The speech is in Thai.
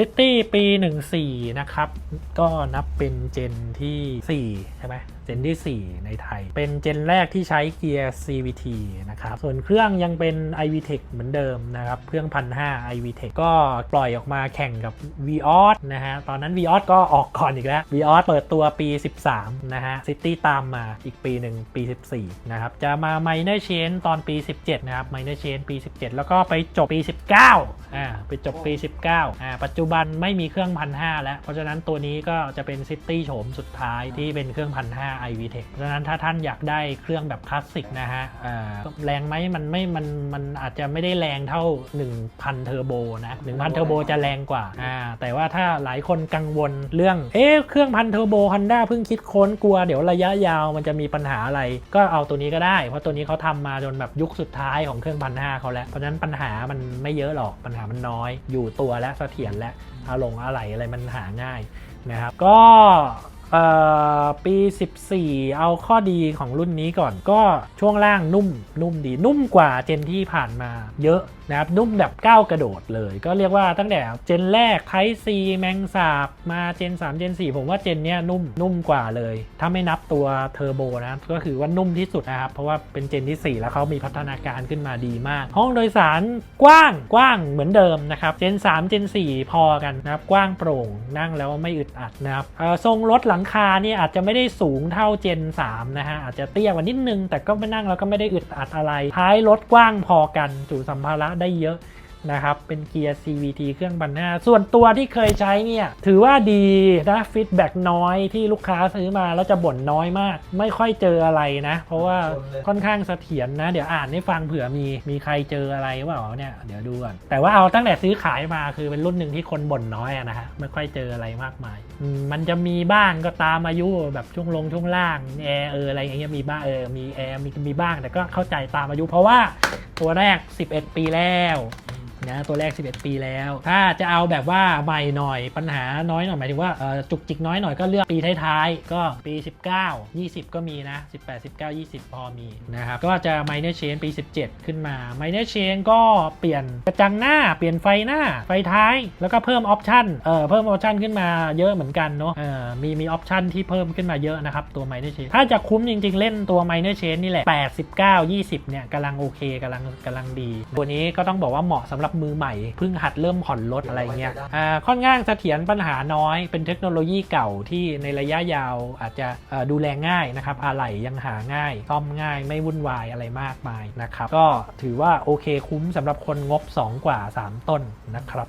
ซิตี้ปี 14 นะครับ ก็นับเป็นเจนที่ 4 ใช่ไหม จนที่ 4 ในไทย เป็นเจนแรกที่ใช้เกียร์ CVT นะครับ ส่วนเครื่องยังเป็น iVTEC เหมือนเดิมนะครับ เครื่อง 1,500 iVTEC ก็ปล่อยออกมาแข่งกับ Vios นะฮะ ตอนนั้น Vios ก็ออกก่อนอีกแล้ว Vios เปิดตัวปี 13 นะฮะ City ตามมาอีกปีหนึ่งปี 14 นะครับ จะมา Minor Change ตอนปี 17 นะครับ Minor Change ปี 17 แล้วก็ไปจบปี 19 อ่า ไปจบปี 19 อ่า ปัจจุบันไม่มีเครื่อง 1,500 แล้ว เพราะฉะนั้นตัวนี้ก็จะเป็น City โฉมสุดท้ายที่เป็นเครื่อง 1,500 iVTEC เพราะฉะนั้นถ้าท่านอยากได้เครื่องแบบคลาสสิกนะฮะอ่าแรงไหมมันไม่มันมันอาจจะไม่ได้แรงเท่า 1,000 เทอร์โบนะ 1,000 เทอร์โบจะแรงกว่าอ่าแต่ว่าถ้าหลายคนกังวลเรื่องเอ๊ะเครื่องพันเทอร์โบฮันด้าเพิ่งคิดค้นกลัวเดี๋ยวระยะยาวมันจะมีปัญหาอะไร ก็เอาตัวนี้ก็ได้ เพราะตัวนี้เขาทำมาจนแบบยุคสุดท้ายของเครื่องพันห้าเขาแล้ว เพราะฉะนั้นปัญหามันไม่เยอะหรอกปัญหามันน้อย อยู่ตัวและเสถียรและอาลงอะไรอะไรมันหาง่ายนะครับก็เอ่อ ปี 14 เอาข้อดีของรุ่นนี้ก่อนก็ช่วงล่างนุ่มนุ่มดีนุ่มกว่าเจนที่ผ่านมาเยอะนะครับนุ่มแบบก้าวกระโดดเลย ก็เรียกว่าตั้งแต่เจนแรกไทซีแมงสาบมาเจน 3 เจน 4 ผมว่าเจนเนี้ยนุ่มนุ่มกว่าเลย ถ้าไม่นับตัวเทอร์โบนะก็คือว่านุ่มที่สุดนะครับ เพราะว่าเป็นเจนที่ 4 แล้วเขามีพัฒนาการขึ้นมาดีมาก ห้องโดยสารกว้างกว้างเหมือนเดิมนะครับเจน 3 เจน 4 พอกันนะครับกว้างโปร่งนั่งแล้วไม่อึดอัดนะครับทรงรถหลังคาเนี่ยอาจจะไม่ได้สูงเท่าเจน 3 นะฮะ อาจจะเตี้ยกว่านิดนึง แต่ก็ไม่นั่งแล้วก็ไม่ได้อึดอัดอะไร ท้ายรถกว้างพอกันจุสัมภาระได้เยอะ นะครับ เป็นเกียร์ CVT เครื่องบันหน้า ส่วนตัวที่เคยใช้เนี่ย ถือว่าดีนะฟีดแบ็กน้อยที่ลูกค้าซื้อมาแล้วจะบ่นน้อยมาก ไม่ค่อยเจออะไรนะ เพราะว่าค่อนข้างเสถียรนะ เดี๋ยวอ่านให้ฟังเผื่อมีมีใครเจออะไรเปล่าเนี่ยเดี๋ยวดูก่อนแต่ว่าเอาตั้งแต่ซื้อขายมาคือเป็นรุ่นหนึ่งที่คนบ่นน้อยอะนะฮะไม่ค่อยเจออะไรมากมายอืมมันจะมีบ้างก็ตามอายุแบบช่วงลงช่วงล่างแอร์เอออะไรอย่างเงี้ยมีบ้างเออมีแอร์มีมีบ้างแต่ก็เข้าใจตามอายุ เพราะว่าตัวแรก 11 ปีแล้ว นะตัวแรก 11 ปีแล้ว ถ้าจะเอาแบบว่าใหม่หน่อยปัญหาน้อยหน่อยหมายถึงว่าจุกจิกน้อยหน่อยก็เลือกปีท้ายๆ ก็ปี 19 20 ก็มีนะ 18 19 20 พอมีนะครับ ก็จะ minor change ปี 17 ขึ้นมา minor change ก็เปลี่ยนกระจังหน้าเปลี่ยนไฟหน้าไฟท้าย แล้วก็เพิ่มออปชันเออเพิ่มออปชันขึ้นมาเยอะเหมือนกันเนาะเออมีมีออปชันที่เพิ่มขึ้นมาเยอะนะครับ ตัว minor change ถ้าจะคุ้มจริงๆ เล่นตัว minor change นี่แหละ89 20 เนี่ยกำลังโอเคกำลังกำลังดี ตัวนี้ก็ต้องบอกว่าเหมาะสำหรับมือใหม่เพิ่งหัดเริ่มผ่อนรถอะไรเงี้ยอ่าค่อนข้างเสถียรปัญหาน้อย เป็นเทคโนโลยีเก่าที่ในระยะยาวอาจจะเอ่อดูแลง่ายนะครับอะไหล่ยังหาง่ายซ่อมง่ายไม่วุ่นวายอะไรมากมายนะครับก็ถือว่าโอเคคุ้มสำหรับคนงบ 2 กว่า 3 ต้นนะครับ